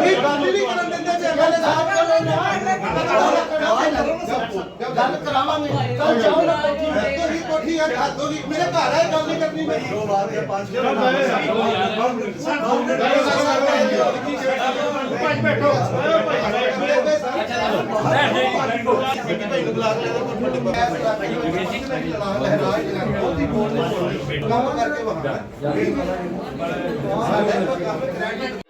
ਇਹ ਗੱਲ ਨਹੀਂ ਕਰਨ ਦਿੰਦੇ ਜੇ ਐਮਐਲਏ ਸਾਹਿਬ ਗੱਲ ਕਰਾਵਾਂਗੇ ਕੱਲ ਜਾਓ ਨਾ ਕੋਠੀ ਕੋਠੀ ਹੈ ਖਾਦੋ ਦੀ ਮੇਰੇ ਘਰ ਹੈ ਗੱਲ ਨਹੀਂ ਕਰਨੀ ਮੈਂ ਦੋ ਬਾਅਦ ਦੇ ਪੰਜ ਕੰਮ ਕਰਕੇ ਵਹਾਣਾ ਸਾਡੇ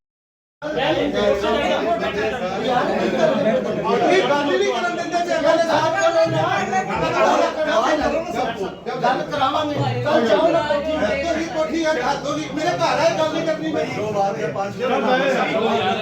ਇਹ ਗੱਲ ਨਹੀਂ ਕਰਨ ਦਿੰਦੇ ਜੇ ਐਮਐਲਏ ਸਾਹਿਬ ਗੱਲ ਕਰਾਵਾਂਗੇ ਕੱਲ ਜਾਓ ਨਾ ਕੋਠੀ ਕੋਠੀ ਹੈ ਖਾਦੋ ਦੀ ਮੇਰੇ ਘਰ ਹੈ ਗੱਲ ਨਹੀਂ ਕਰਨੀ ਮੈਂ ਦੋ ਬਾਅਦ ਦੇ ਪੰਜ ਕੰਮ ਕਰਕੇ ਵਹਾਣਾ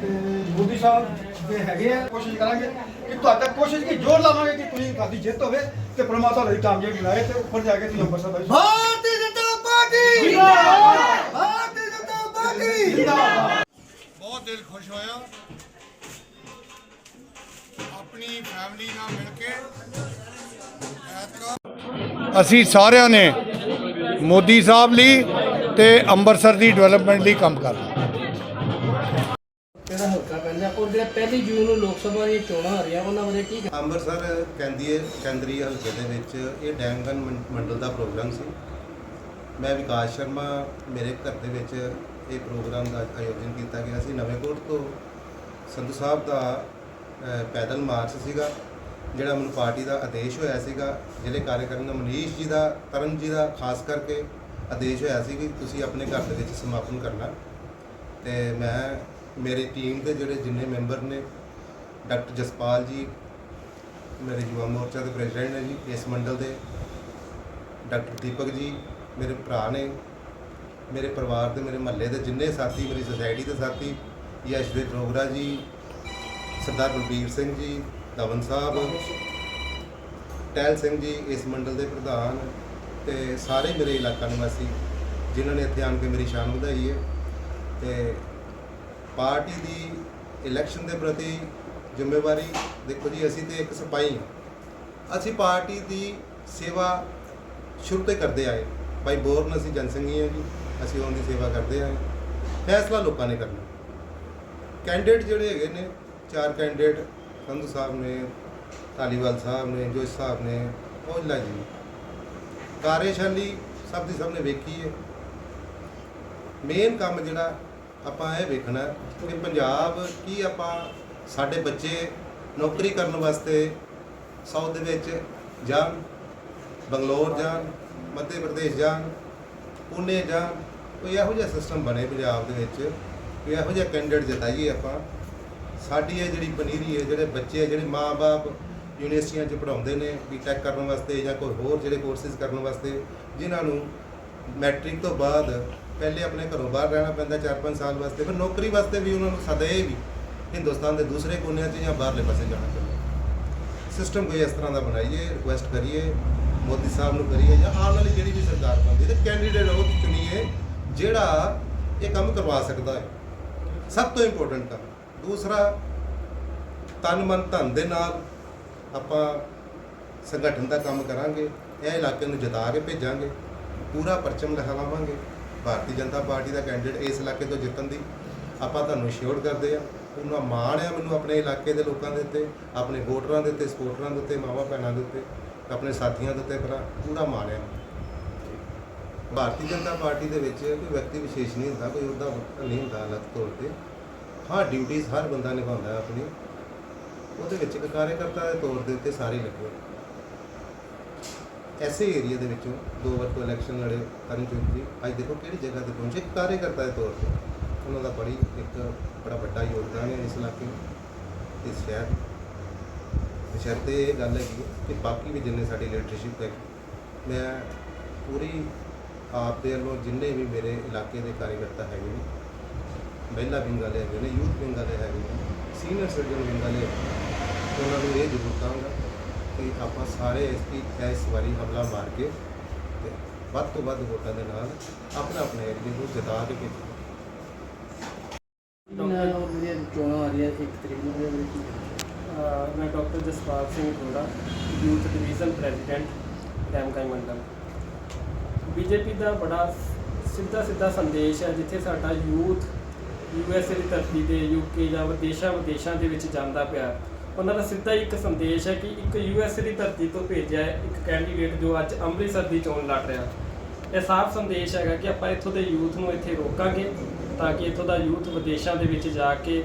ਦਾ ਤੇ ਮੋਦੀ ਸਾਹਿਬ ਦੇ ਹੈਗੇ ਆ ਕੋਸ਼ਿਸ਼ ਕਰਾਂਗੇ ਕਿ ਤੁਹਾਡਾ ਕੋਸ਼ਿਸ਼ ਕੀ ਜ਼ੋਰ ਲਾਵਾਂਗੇ ਕਿ ਤੁਸੀਂ ਤੁਹਾਡੀ ਜਿੱਤ ਹੋਵੇ ਤੇ ਪ੍ਰਮਾਤਮਾ ਤੁਹਾਡੀ ਕਾਮਯਾਬੀ ਬਣਾਏ ਤੇ ਉੱਪਰ ਜਾ ਕੇ ਤੁਸੀਂ ਅੰਮ੍ਰਿਤਸਰ ਦਾ ਭਾਰਤੀ ਜਨਤਾ ਪਾਰਟੀ! ਜਿੰਦਾਬਾਦ! ਭਾਰਤੀ ਜਨਤਾ ਪਾਰਟੀ! ਜਿੰਦਾਬਾਦ! ਬਹੁਤ ਦਿਲ ਖੁਸ਼ ਹੋਇਆ। ਆਪਣੀ ਫੈਮਿਲੀ ਨਾਲ ਮਿਲ ਕੇ ਅਸੀਂ ਸਾਰਿਆਂ ਨੇ ਮੋਦੀ ਸਾਹਿਬ ਲਈ ਤੇ ਅੰਮ੍ਰਿਤਸਰ ਦੀ ਡਿਵੈਲਪਮੈਂਟ ਲਈ ਕੰਮ ਕਰਨਾ। ਜਿਹੜਾ ਹਲਕਾ ਪੈਂਦਾ? ਔਰ ਜਿਹੜਾ ਪਹਿਲੀ ਜੂਨ ਨੂੰ ਲੋਕ ਸਭਾ ਦੀਆਂ ਚੋਣਾਂ ਆ ਰਹੀਆਂ, ਉਹਨਾਂ ਬਾਰੇ ਕੀ ਅੰਮ੍ਰਿਤਸਰ ਕੈਂਦੀਏ ਕੇਂਦਰੀ ਹਲਕੇ ਦੇ ਵਿੱਚ ਇਹ ਡੈਂਗਨ ਮੰਡਲ ਦਾ ਪ੍ਰੋਗਰਾਮ ਸੀ। ਮੈਂ ਵਿਕਾਸ ਸ਼ਰਮਾ, ਮੇਰੇ ਘਰ ਦੇ ਵਿੱਚ ਇਹ ਪ੍ਰੋਗਰਾਮ ਦਾ ਆਯੋਜਨ ਕੀਤਾ ਗਿਆ ਸੀ। ਨਵੇਂਕੋਟ ਤੋਂ ਸੰਧੂ ਸਾਹਿਬ ਦਾ ਪੈਦਲ ਮਾਰਚ ਸੀਗਾ, ਜਿਹੜਾ ਮੈਨੂੰ ਪਾਰਟੀ ਦਾ ਆਦੇਸ਼ ਹੋਇਆ ਸੀਗਾ। ਜਿਹੜੇ ਕਾਰਜਕਰਤਾ ਦਾ ਮਨੀਸ਼ ਜੀ ਦਾ, ਤਰਨ ਜੀ ਦਾ, ਖਾਸ ਕਰਕੇ ਆਦੇਸ਼ ਹੋਇਆ ਸੀ ਕਿ ਤੁਸੀਂ ਆਪਣੇ ਘਰ ਦੇ ਵਿੱਚ ਸਮਾਪਨ ਕਰਨਾ। ਤੇ ਮੈਂ ਮੇਰੀ ਟੀਮ ਦੇ ਜਿਹੜੇ ਜਿੰਨੇ ਮੈਂਬਰ ਨੇ ਡਾਕਟਰ ਜਸਪਾਲ ਜੀ, ਮੇਰੇ ਯੁਵਾ ਮੋਰਚਾ ਦੇ ਪ੍ਰੈਜ਼ੀਡੈਂਟ ਨੇ ਜੀ, ਇਸ ਮੰਡਲ ਦੇ ਡਾਕਟਰ ਦੀਪਕ ਜੀ, ਮੇਰੇ ਭਰਾ ਨੇ, ਮੇਰੇ ਪਰਿਵਾਰ ਦੇ, ਮੇਰੇ ਮਹੱਲੇ ਦੇ ਜਿੰਨੇ ਸਾਥੀ, ਮੇਰੀ ਸੋਸਾਇਟੀ ਦੇ ਸਾਥੀ, ਯਸ਼ ਦੇ ਡੋਗਰਾ ਜੀ, ਸਰਦਾਰ ਬਲਬੀਰ ਸਿੰਘ ਜੀ ਦਵਨ ਸਾਹਿਬ, ਟਹਿਲ ਸਿੰਘ ਜੀ, ਇਸ ਮੰਡਲ ਦੇ ਪ੍ਰਧਾਨ ਤੇ ਸਾਰੇ ਮੇਰੇ ਇਲਾਕਾ ਨਿਵਾਸੀ, ਜਿਨ੍ਹਾਂ ਨੇ ਇੱਥੇ ਆਣ ਕੇ ਮੇਰੀ ਸ਼ਾਨ ਵਧਾਈ ਹੈ ਤੇ ਪਾਰਟੀ ਦੀ ਇਲੈਕਸ਼ਨ ਦੇ ਪ੍ਰਤੀ ਜ਼ਿੰਮੇਵਾਰੀ, ਦੇਖੋ ਜੀ, ਅਸੀਂ ਤੇ ਇੱਕ ਸਿਪਾਹੀ ਹਾਂ। ਅਸੀਂ ਪਾਰਟੀ ਦੀ ਸੇਵਾ ਸ਼ੁਰੂ ਤੋਂ ਕਰਦੇ ਆਏ। ਬਾਈ ਬੋਰਨ ਅਸੀਂ ਜਨਸੰਘੀ ਹਾਂ ਜੀ, ਅਸੀਂ ਉਹਨਾਂ ਦੀ ਸੇਵਾ ਕਰਦੇ ਆਏ। ਫੈਸਲਾ ਲੋਕਾਂ ਨੇ ਕਰਨਾ। ਕੈਂਡੀਡੇਟ ਜਿਹੜੇ ਹੈਗੇ ਨੇ, ਚਾਰ ਕੈਂਡੀਡੇਟ ਸੰਧੂ ਸਾਹਿਬ ਨੇ, ਧਾਲੀਵਾਲ ਸਾਹਿਬ ਨੇ, ਜੋਸ਼ ਸਾਹਿਬ ਨੇ ਔਜਲਾ ਜੀ। ਨੇ। ਕਾਰਜਸ਼ੈਲੀ ਸਭ ਦੀ ਸਭ ਨੇ ਵੇਖੀ ਹੈ। ਮੇਨ ਕੰਮ ਜਿਹੜਾ ਆਪਾਂ ਇਹ ਵੇਖਣਾ ਕਿ ਪੰਜਾਬ ਕੀ ਆਪਾਂ ਸਾਡੇ ਬੱਚੇ ਨੌਕਰੀ ਕਰਨ ਵਾਸਤੇ ਸਾਊਥ ਦੇ ਵਿੱਚ ਜਾਣ, ਬੰਗਲੌਰ ਜਾਣ, ਮੱਧ ਪ੍ਰਦੇਸ਼ ਜਾਣ ਪੁਨੇ ਜਾਣ, ਕੋਈ ਇਹੋ ਜਿਹਾ ਸਿਸਟਮ ਬਣੇ ਪੰਜਾਬ ਦੇ ਵਿੱਚ ਕੋਈ ਇਹੋ ਜਿਹਾ ਕੈਂਡੀਡੇਟ ਜਿਤਾਈਏ ਆਪਾਂ। ਸਾਡੀ ਇਹ ਜਿਹੜੀ ਪਨੀਰੀ ਹੈ, ਜਿਹੜੇ ਬੱਚੇ ਜਿਹੜੇ ਮਾਪੇ ਯੂਨੀਵਰਸਿਟੀਆਂ 'ਚ ਪੜਾਉਂਦੇ ਨੇ ਬੀਟੈਕ ਕਰਨ ਵਾਸਤੇ ਜਾਂ ਕੋਈ ਹੋਰ ਜਿਹੜੇ ਕੋਰਸਿਸ ਕਰਨ ਵਾਸਤੇ, ਜਿਨ੍ਹਾਂ ਨੂੰ ਮੈਟ੍ਰਿਕ ਤੋਂ ਬਾਅਦ ਪਹਿਲੇ ਆਪਣੇ ਘਰੋਂ ਬਾਹਰ ਰਹਿਣਾ ਪੈਂਦਾ 4-5 ਸਾਲ ਵਾਸਤੇ ਫਿਰ ਨੌਕਰੀ ਵਾਸਤੇ ਵੀ ਉਹਨਾਂ ਨੂੰ ਸदैव ਵੀ, ਹਿੰਦੁਸਤਾਨ ਦੇ ਦੂਸਰੇ ਕੋਨਿਆਂ 'ਚ ਜਾਂ ਬਾਹਰਲੇ ਪਾਸੇ ਜਾਣਾ ਪੈਂਦਾ। ਸਿਸਟਮ ਕੋਈ ਇਸ ਤਰ੍ਹਾਂ ਦਾ ਬਣਾਈਏ ਰਿਕੁਐਸਟ ਕਰੀਏ, ਮੋਦੀ ਸਾਹਿਬ ਨੂੰ ਕਰੀਏ ਜਾਂ ਆਉਣ ਵਾਲੀ ਜਿਹੜੀ ਵੀ ਸਰਕਾਰ ਬਣਦੀ, ਤੇ ਕੈਂਡੀਡੇਟ ਉਹ ਚੁਣੀਏ ਜਿਹੜਾ ਇਹ ਕੰਮ ਕਰਵਾ ਸਕਦਾ ਹੈ। ਸਭ ਤੋਂ ਇੰਪੋਰਟੈਂਟ ਕੰਮ। ਦੂਸਰਾ, ਤਨ ਮਨ ਧਨ ਦੇ ਨਾਲ ਆਪਾਂ ਸੰਗਠਨ ਦਾ ਕੰਮ ਕਰਾਂਗੇ, ਇਹ ਇਲਾਕੇ ਨੂੰ ਜਿਤਾ ਕੇ ਭੇਜਾਂਗੇ, ਪੂਰਾ ਪਰਚਮ ਲਿਖਾਵਾਂਗੇ ਭਾਰਤੀ ਜਨਤਾ ਪਾਰਟੀ ਦਾ ਕੈਂਡੀਡੇਟ ਇਸ ਇਲਾਕੇ ਤੋਂ ਜਿੱਤਣ ਦੀ ਆਪਾਂ ਤੁਹਾਨੂੰ ਸ਼ੋਰ ਕਰਦੇ ਆ ਉਹਨਾਂ ਮਾਣ ਆ ਮੈਨੂੰ ਆਪਣੇ ਇਲਾਕੇ ਦੇ ਲੋਕਾਂ ਦੇ ਉੱਤੇ, ਆਪਣੇ ਵੋਟਰਾਂ ਦੇ ਉੱਤੇ ਸਪੋਰਟਰਾਂ ਦੇ ਉੱਤੇ, ਮਾਵਾਂ ਭੈਣਾਂ ਦੇ ਉੱਤੇ, ਆਪਣੇ ਸਾਥੀਆਂ ਦੇ ਉੱਤੇ ਭਰਾ ਪੂਰਾ ਮਾਣ ਆ। ਭਾਰਤੀ ਜਨਤਾ ਪਾਰਟੀ ਦੇ ਵਿੱਚ ਕੋਈ ਵਿਅਕਤੀ ਵਿਸ਼ੇਸ਼ ਨਹੀਂ ਹੁੰਦਾ, ਕੋਈ ਉਹਦਾ ਨਹੀਂ ਹੁੰਦਾ ਅਲੱਗ ਤੌਰ ਤੇ। ਹਾਂ ਡਿਊਟੀਆਂ ਹਰ ਬੰਦਾ ਨਿਭਾਉਂਦਾ ਆਪਣੀ। ਉਹਦੇ ਵਿੱਚ ਇੱਕ ਕਾਰਜਕਰਤਾ ਦੇ ਤੌਰ ਦੇ ਉੱਤੇ ਸਾਰੇ ਲੱਗੇ। ਹੋਏ। ਐਸੇ ਏਰੀਆ ਦੇ ਵਿੱਚੋਂ ਦੋ ਵਾਰ ਤੋਂ ਇਲੈਕਸ਼ਨ ਲੜੇ ਤਰਨਜੋਤ ਜੀ, ਅੱਜ ਦੇਖੋ ਕਿਹੜੀ ਜਗ੍ਹਾ ਤੇ ਪਹੁੰਚੇ, ਕਾਰਜਕਰਤਾ ਦੇ ਤੌਰ ਤੇ ਉਹਨਾਂ ਦਾ ਬੜੀ ਇੱਕ ਬੜਾ ਵੱਡਾ ਯੋਗਦਾਨ ਹੈ ਇਸ ਇਲਾਕੇ ਨੂੰ ਇਸ ਸ਼ਹਿਰ ਬਸ਼ਰਤੇ ਇਹ ਗੱਲ ਹੈਗੀ ਹੈ ਕਿ ਬਾਕੀ ਵੀ ਜਿੰਨੇ ਸਾਡੀ ਲੀਡਰਸ਼ਿਪ ਹੈ, ਮੈਂ ਪੂਰੀ ਆਪ ਦੇ ਵੱਲੋਂ ਜਿੰਨੇ ਵੀ ਮੇਰੇ ਇਲਾਕੇ ਦੇ ਕਾਰਜਕਰਤਾ ਹੈਗੇ ਨੇ, ਮਹਿਲਾ ਵਿੰਗ ਵਾਲੇ ਹੈਗੇ ਨੇ, ਯੂਥ ਵਿੰਗ ਵਾਲੇ ਹੈਗੇ ਨੇ ਸੀਨੀਅਰ ਸਿਟੀਜ਼ਨ ਵਿੰਗ ਵਾਲੇ ਹੈਗੇ ਨੇ। ਉਹਨਾਂ ਨੂੰ ਇਹ ਜ਼ਰੂਰ ਕਹਾਂਗਾ ਕਿ ਆਪਾਂ ਸਾਰੇ ਇਸ ਦੀ ਇਸ ਵਾਰੀ ਹਮਲਾ ਮਾਰ ਕੇ ਤੇ ਵੱਧ ਤੋਂ ਵੱਧ ਵੋਟਾਂ ਦੇ ਨਾਲ ਆਪਣਾ ਆਪਣਾ ਏਰੀਆ ਨੂੰ ਜਿਤਾ ਕੇ ਭੇਜੀਏ। ਇਹਨਾਂ ਨੂੰ ਜਿਹੜੀਆਂ ਚੋਣਾਂ ਆ ਰਹੀਆਂ ਇੱਕ ਤਰੀਕ ਨੂੰ ਉਹਦੇ ਵਿੱਚ ਕੀ ਕਰਨਾ? ਅਹ ਮੈਂ ਡਾਕਟਰ ਜਸਪਾਲ ਸਿੰਘ ਥੋੜਾ ਯੂਥ ਡਿਵੀਜ਼ਨ ਪ੍ਰੈਜ਼ੀਡੈਂਟ ਡੈਮਕਾਈ ਮੰਡਲ ਬੀਜੇਪੀ ਦਾ ਬੜਾ ਸਿੱਧਾ ਸਿੱਧਾ ਸੰਦੇਸ਼ ਹੈ ਜਿੱਥੇ ਸਾਡਾ ਯੂਥ ਯੂਐਸਏ ਦੀ ਧਰਤੀ ਤੇ ਯੂਕੇ ਜਾਂ ਵਿਦੇਸ਼ਾਂ ਵਿਦੇਸ਼ਾਂ ਦੇ ਵਿੱਚ ਜਾਂਦਾ ਪਿਆ। ਉਹਨਾਂ ਦਾ ਸਿੱਧਾ ਹੀ ਇੱਕ ਸੰਦੇਸ਼ ਹੈ ਕਿ ਇੱਕ ਯੂਐਸਏ ਦੀ ਧਰਤੀ ਤੋਂ ਭੇਜਿਆ ਹੈ ਇੱਕ ਕੈਂਡੀਡੇਟ ਜੋ ਅੱਜ ਅੰਮ੍ਰਿਤਸਰ ਦੀ ਚੋਣ ਲੜ ਰਿਹਾ। ਇਹ ਸਾਫ਼ ਸੰਦੇਸ਼ ਹੈਗਾ ਕਿ ਆਪਾਂ ਇੱਥੋਂ ਦੇ ਯੂਥ ਨੂੰ ਇੱਥੇ ਰੋਕਾਂਗੇ ਤਾਂ ਕਿ ਇੱਥੋਂ ਦਾ ਯੂਥ ਵਿਦੇਸ਼ਾਂ ਦੇ ਵਿੱਚ ਜਾ ਕੇ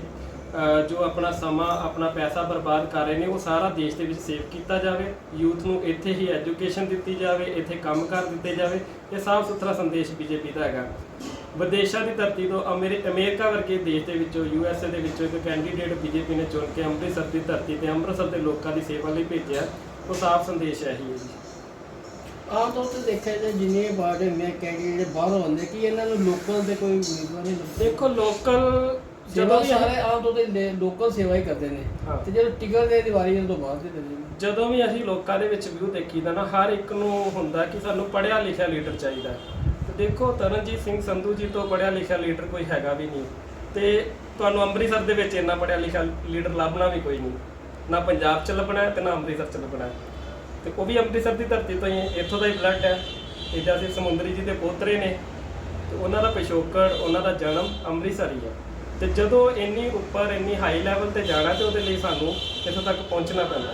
ਜੋ ਆਪਣਾ ਸਮਾਂ, ਆਪਣਾ ਪੈਸਾ ਬਰਬਾਦ ਕਰ ਰਹੇ ਨੇ, ਉਹ ਸਾਰਾ ਦੇਸ਼ ਦੇ ਵਿੱਚ ਸੇਵ ਕੀਤਾ ਜਾਵੇ। ਯੂਥ ਨੂੰ ਇੱਥੇ ਹੀ ਐਜੂਕੇਸ਼ਨ ਦਿੱਤੀ ਜਾਵੇ, ਇੱਥੇ ਕੰਮ ਕਰ ਦਿੱਤੇ ਜਾਵੇ। ਇਹ ਸਾਫ਼ ਸੁਥਰਾ ਸੰਦੇਸ਼ ਬੀਜੇਪੀ ਦਾ ਹੈਗਾ। ਵਿਦੇਸ਼ਾਂ ਦੀ ਧਰਤੀ ਤੋਂ ਅਮਰੀ- ਅਮਰੀਕਾ ਵਰਗੇ ਦੇਸ਼ ਦੇ ਵਿੱਚੋਂ ਯੂਐਸਏ ਦੇ ਵਿੱਚੋਂ ਇੱਕ ਕੈਂਡੀਡੇਟ ਬੀਜੇਪੀ ਨੇ ਚੁਣ ਕੇ ਅੰਮ੍ਰਿਤਸਰ ਦੀ ਧਰਤੀ ਤੇ ਅੰਮ੍ਰਿਤਸਰ ਦੇ ਲੋਕਾਂ ਦੀ ਸੇਵਾ ਲਈ ਭੇਜਿਆ। ਉਹ ਸਾਫ਼ ਸੰਦੇਸ਼ ਹੈ ਹੀ ਹੈ ਜੀ। ਆਮ ਤੌਰ ਤੇ ਦੇਖਿਆ ਜਾਏ ਜਿੰਨੇ ਪਾਰਟੀ ਹੁੰਦੇ ਕੈਂਡੀਡੇਟ ਬਾਹਰੋਂ ਆਉਂਦੇ ਕਿ ਇਹਨਾਂ ਨੂੰ ਲੋਕਲ ਦੇ ਕੋਈ ਉਮੀਦਵਾਰ ਨਹੀਂ ਲੱਭਦੇ ਦੇਖੋ ਲੋਕਲ ਜਦੋਂ ਜਦੋਂ ਵੀ ਸਾਰੇ ਆਮ ਤੌਰ ਤੇ ਲੋਕਲ ਸੇਵਾ ਹੀ ਕਰਦੇ ਨੇ। ਹਾਂ। ਤੇ ਜਦੋਂ ਟਿਕਟ ਦੇ ਦੀਵਾਰੀ ਤੋਂ ਬਾਅਦ ਦੇ ਦਿੰਦੇ ਨੇ। ਜਦੋਂ ਵੀ ਅਸੀਂ ਲੋਕਾਂ ਦੇ ਵਿੱਚ ਵਿਊ ਦੇਖੀਦਾ ਨਾ ਹਰ ਇੱਕ ਨੂੰ ਹੁੰਦਾ ਕਿ ਸਾਨੂੰ ਪੜ੍ਹਿਆ ਲਿਖਿਆ ਲੀਡਰ ਚਾਹੀਦਾ। ਹੈ। ਦੇਖੋ ਤਰਨਜੀਤ ਸਿੰਘ ਸੰਧੂ ਜੀ ਤੋਂ ਪੜ੍ਹਿਆ ਲਿਖਿਆ ਲੀਡਰ ਕੋਈ ਹੈਗਾ ਵੀ ਨਹੀਂ। ਤੇ ਤੁਹਾਨੂੰ ਅੰਮ੍ਰਿਤਸਰ ਦੇ ਵਿੱਚ ਇੰਨਾ ਪੜ੍ਹਿਆ ਲਿਖਿਆ ਲੀਡਰ ਲੱਭਣਾ ਵੀ ਕੋਈ ਨਹੀਂ। ਨਾ ਪੰਜਾਬ 'ਚ ਲੱਭਣਾ ਹੈ ਤੇ ਨਾ ਅੰਮ੍ਰਿਤਸਰ 'ਚ ਲੱਭਣਾ ਹੈ। ਤੇ ਉਹ ਵੀ ਅੰਮ੍ਰਿਤਸਰ ਦੀ ਧਰਤੀ ਤੋਂ ਹੀ ਹੈ, ਇੱਥੋਂ ਦਾ ਹੀ ਬਲੱਡ ਹੈ। ਇਹਦਾ ਅਸੀਂ ਸਮੁੰਦਰੀ ਜੀ ਦੇ ਪੋਤਰੇ ਨੇ। ਤੇ ਉਹਨਾਂ ਦਾ ਪਿਛੋਕੜ ਉਹਨਾਂ ਦਾ ਜਨਮ ਅੰਮ੍ਰਿਤਸਰ ਹੀ ਹੈ। ਤੇ ਜਦੋਂ ਇੰਨੀ ਉੱਪਰ ਇੰਨੀ ਹਾਈ ਲੈਵਲ ਤੇ ਜਾਣਾ ਤੇ ਉਹਦੇ ਲਈ ਸਾਨੂੰ ਇੱਥੋਂ ਤੱਕ ਪਹੁੰਚਣਾ ਪੈਂਦਾ।